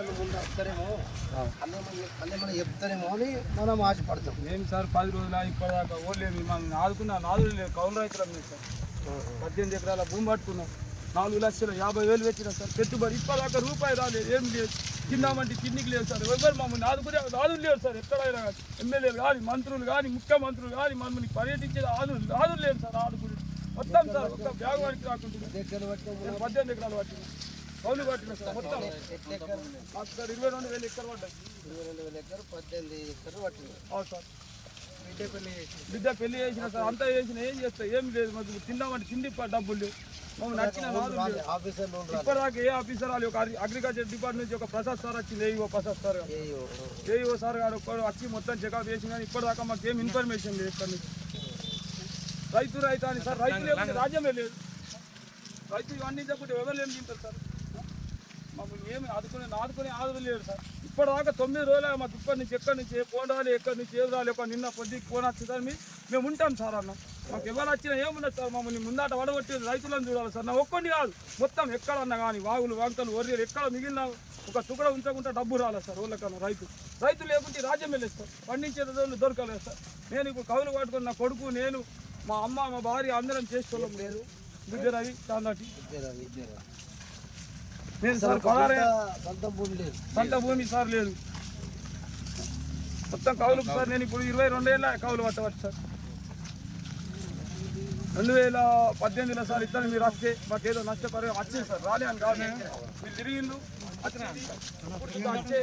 వస్తారేమో? అన్నీ చెప్తారేమో అని మనం ఆశపడతాం. ఏం సార్ పది రోజులు ఇప్పటిదాకా మనం ఆదుకున్న నాదులు లేదు కౌలు రైతులం లేదు సార్. పద్దెనిమిది ఎకరాల భూమి పట్టుకున్నాం. నాలుగు లక్షలు యాభై వేలు పెట్టిన సార్. పెట్టుబడి ఇప్పటిదాకా రూపాయి రాలేదు ఏం లేదు. తిన్నామంటే తిండికి లేదు సార్. ఎవరు మమ్మల్ని ఆదుకునే ఆదులు లేరు సార్ ఎక్కడైనా కానీ. ఎమ్మెల్యేలు కానీ మంత్రులు కానీ ముఖ్యమంత్రులు కానీ మమ్మల్ని పర్యటించే ఆదులు ఆదులు లేరు సార్ ఆదుకుని మొత్తం సార్ ఒక్క బ్యాగ్ వాడికి రాకుండా పద్దెనిమిది ఎకరాలు పట్టిన కౌలు పట్టిన సార్ మొత్తం. సార్ ఇరవై రెండు వేలు ఎక్కడ పడ్డాయి? ఇరవై రెండు వేల ఎకరం పద్దెనిమిది ఎకరం పట్టింది? అవును సార్. బిడ్డ పెళ్ళి చేసిన సార్ అంతా చేసిన ఏం చేస్తా ఏం లేదు మాకు. తిందామంటే తిండి డబ్బులు మమ్మల్ని నచ్చిన నాలుగు లేవు ఆఫీసర్ లోన్ రాదు ఇప్పటిదాకా ఏ ఆఫీసర్ వాళ్ళు ఒక అగ్రి- అగ్రికల్చర్ డిపార్ట్మెంట్ నుంచి ఒక ప్రసాద్ సార్ వచ్చింది AEO Prasad sir. AEO sir గారు ఒక్కరు వచ్చి మొత్తం చెకప్ చేసి కానీ ఇప్పటిదాకా మాకు ఏం ఇన్ఫర్మేషన్ లేదు నుంచి రైతు రైతు అని సార్ రైతు లేకపోతే రాజ్యమే లేదు. రైతు ఇవన్నీ చెప్పండి ఎవరు ఏం తింటారు సార్? మమ్మల్ని ఏమి ఆదుకునే ఆదుకునే ఆదులు లేరు సార్. ఇప్పటిదాకా తొమ్మిది రోజులు మా దుప్పటి నుంచి ఎక్కడి నుంచి ఫోన్ రాలి ఎక్కడి నుంచి ఏది రాలి ఒక నిన్న పొద్దుకి ఫోన్ వచ్చింది మేము ఉంటాం సార్ అన్న. మాకు ఎవరు వచ్చినా ఏమున్నది సార్ మమ్మల్ని ముందాట వడగొట్టి రైతులను చూడాలి సార్ నా ఒక్కడిని కాదు మొత్తం ఎక్కడన్నా కానీ వాగులు వాగుతలు ఒరియలు ఎక్కడ మిగిలిన ఒక తుకడ ఉంచకుండా డబ్బు రాలేదు సార్ ఊళ్ళకన్నా రైతు. రైతు లేకుంటే రాజ్యం వెళ్ళేస్తారు సార్. పండించే రోజులు దొరకలేదు సార్. నేను ఇప్పుడు కవులు పట్టుకుని నా కొడుకు నేను మా అమ్మ మా భార్య అందరం చేసుకోలేం లేదు. బిడ్డ రవి దాన్ని నేను సార్ పదారే సొంత భూమి లేదు. సార్ లేదు. మొత్తం కౌలు సార్ నేను ఇప్పుడు ఇరవై రెండేళ్ళ కౌలు పట్టవచ్చు సార్. రెండు వేల పద్దెనిమిదిలో సార్ ఇద్దరు మీరు వస్తే మాకేదో నష్టపరిహారం వచ్చింది సార్. రాలే అని కాదు మీరు తిరిగిండు వచ్చింది. వచ్చే